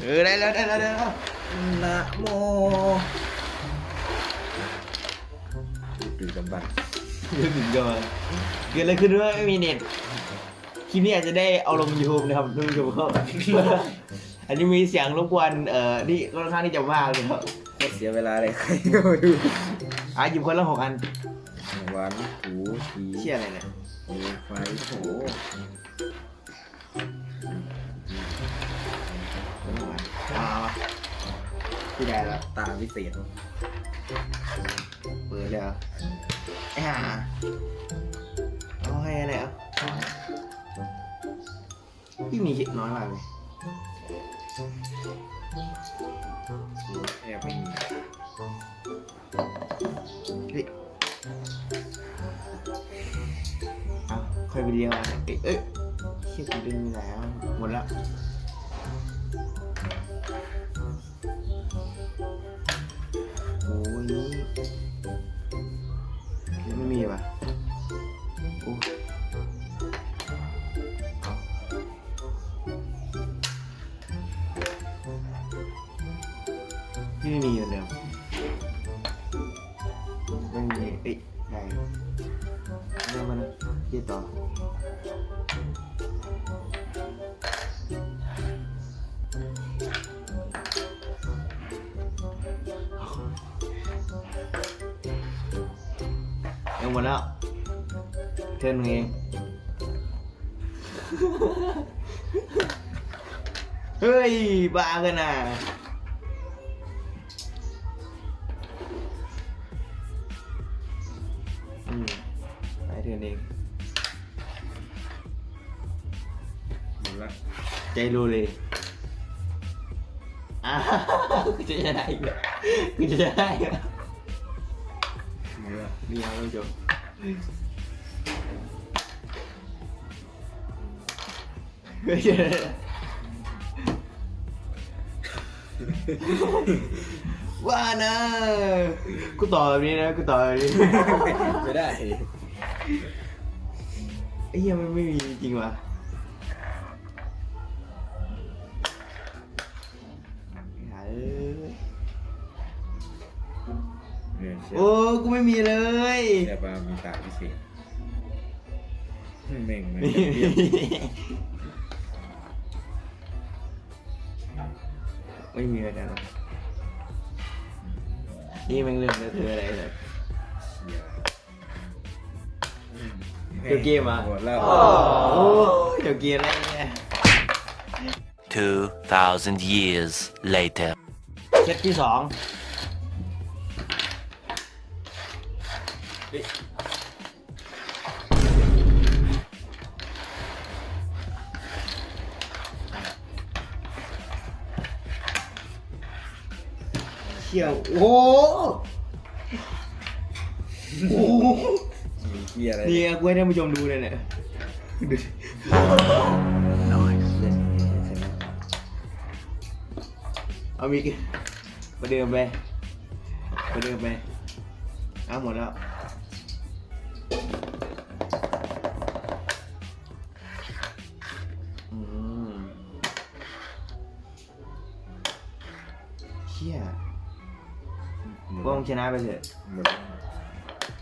เออได้แล้วได้แล้วได้แล้วนะโมดูกำบังเรื่องถึงก่อนเกิดอะไรขึ้นว่าไม่มีเน็ตคลิปนี้อาจจะได้เอาลงยูทูบนะครับท่านผู้ชมครับอันนี้มีเสียงรบกวนเอ่อที่ค่อนข้างที่จะมากเลยครับโคตรเสียเวลาเลยใครก็ไม่รู้อะหยิบคนละหกอันหวานหูทีเชี่ยอะไรเนี่ยโอ้ไฟโอ้โห พี่แดนแล้วตาวิเศษเปิดเลยเหรอไอ้ห่าเอาให้อะไรอะพี่มีน้อยมากเลยแอบไม่มีเฮ้ยเอาค่อยไปเรียงมาเอ้ยเอ้ยเชี่ยกูดึงแล้วหมดแล้ว นี่ยังไม่มีวะโอ้พี่ไม่มีเหมือนเดิมไม่มีเอ้ยได้เริ่มมานะเยี่ยต่อ งหมดแล้วเทิร์นมึงเอง เฮ้ย บ้ากันนะอืมไปเทิร์นเอง หมดละใจรู้เลยอ้าวกูจะชนะอีกแล้วกูจะชนะอีกแล้ว หมดละนี่ครับท่านผู้ชมเฮ้ยเดี๋ยวๆว่านะกูต่อแบบนี้นะกูต่อแบบนี้ไม่ได้ไอ้เหี้ยมันไม่มีจริงว่ะ เนี่ยเชื่อโอ้ กูไม่มีเลย แต่ปลามีตาวิเศษแม่งมันนี่จะเปรี้ยวไม่มีเลยนะนี่แมันเรื่องจะเธออะไรเลย เดี๋ยวเกมอะ หมดแล้ว โอ้เดี๋ยวเกมอะไรเนี่ย 2,000 years later. เซตที่สอง เชี่ยวโอ้โหมีเกียอะไรนี่กูให้ท่านผู้ชมดูเลยเนี่ยดูสิเอามีกมาเดิมไปมาเดิมไปเอาหมดแล้ว เชี่ยหมดก็ต้องชนะไปเถอะหมดแล้ว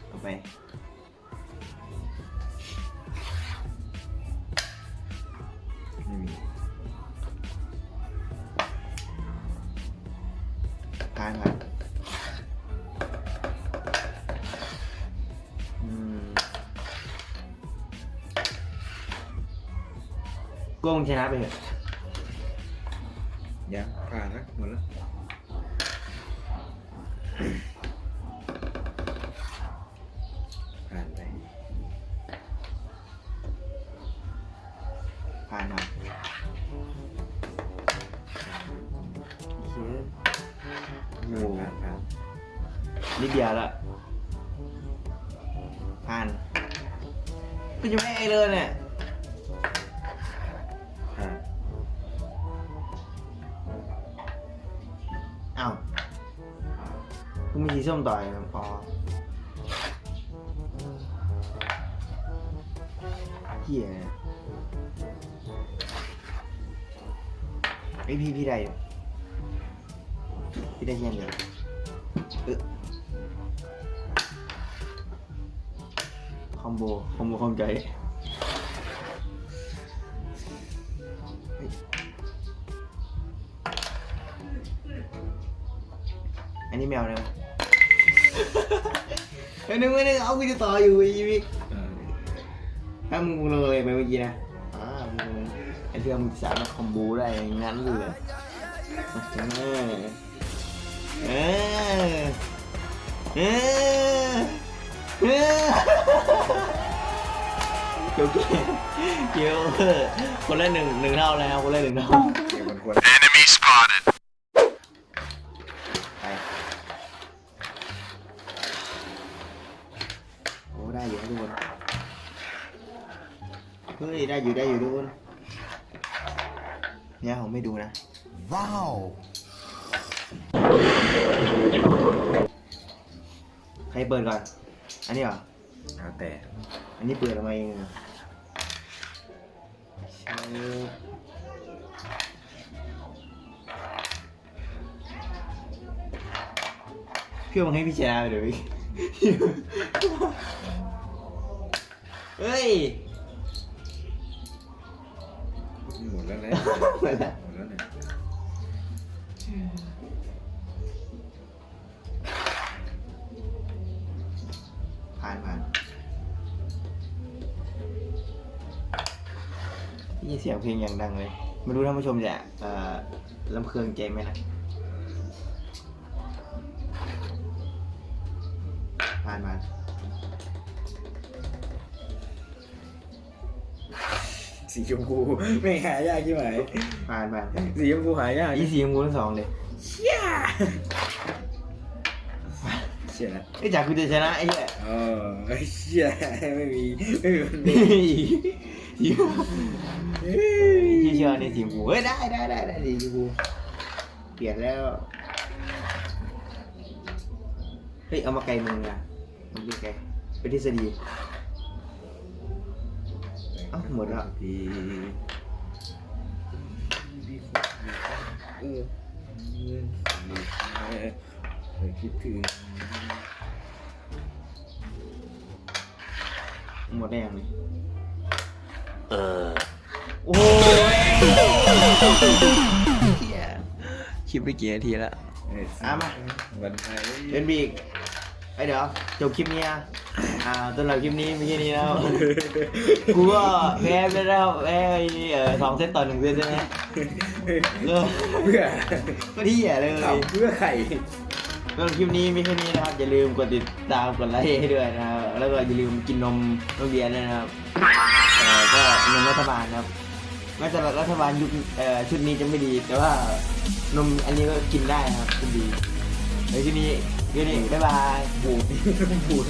เอาไปไม่มีผ่านผ่านอืมโกงชนะไปเถอะยังผ่านนะหมดแล้ว ผ่านไป ผ่านครับเชี่ยโอ้ผ่านผ่านนิดเดียวละผ่านก็จะไม่ไอเลยเนี่ยผ่านอ้าว กูมีสีส้มต่อยพอเหี้ยไอพี่พี่ได้พี่ได้แค่เดียวเออคอมโบคอมโบคอมใจ นนี้แมวนะเฮ้ยนึกไม่นึกเอากูจะต่ออยู่อีวิกเออถ้ามึงเลยไปเมื่อกี้นะอ่ามึงไอ้เรื่องมึงสามารถคอมโบได้อย่างนั้นเลยเออเออเออเออเกี่ยวเกี่ยวเกี่ยวเออคนละหนึ่งหนึ่งเท่าแล้วคนละหนึ่งเท่าเก็บมันควร Enemy spotted. เฮ้ยได้อยู่ได้อยู่ทุกคนเนี่ยผมไม่ดูนะ ว้าวใครเปิดก่อน อันนี้เหรอเอาแต่อันนี้เปิดออกมาเองเหรอใช่พี่เอามาให้พี่ชนะไปเลยพี่เฮ้ย หมดแล้วนะหมดแล้วหมดแล้วเนี่ยผ่านผ่านยี่เสียงเพลงอย่างดังเลย ไม่รู้ท่านผู้ชมจะลำเครืองใจไหมนะ สีชมพูไม่หายากใช่ไหมผ่านผ่านสีชมพูหายากอีสีชมพูทั้งสองเลยเชี่ยเชี่ยนะไอ้จากคุณจะชนะไอ้เหี้ยเออเชี่ยไม่มีไม่มีมันมีนี่ที่เชื่อในสีชมพูเฮ้ยได้ได้ได้ได้สีชมพูเปลี่ยนแล้วเฮ้ยเอามาไกลมึงนะมันเป็นไกลเป็นทฤษฎี เอ้าหมดแล้วพีเออเคยคิดถึงหมดได้ยังไง Uh. โอ้ยเหี้ยคลิปไปกี่นาทีแล้วอะมา วันไทยเดินบีกไอเดี๋ยวจบคลิปนี้อะ อ่าสำหรับคลิปนี้ไม่ใช่นี้แล้วกูก็แพ้ไปแล้วแพ้ไปเออสองเซตต่อหนึ่งเซตใช่ไหมเออเพื่อก็ที่แย่เลยทำเพื่อไข่สำหรับคลิปนี้มีแค่นี้นะครับ อย่าลืมกดติดตามกดไลค์ให้ด้วยนะครับแล้วก็อย่าลืมกินนมโรงเรียนด้วยนะครับเอ่อก็นมรัฐบาลนะครับแม้แต่รัฐบาลยุคเอ่อชุดนี้จะไม่ดี แต่ว่านมอันนี้ก็กินได้นะครับกินดีในที่นี้ที่นี้บ๊ายบาย บูดบูด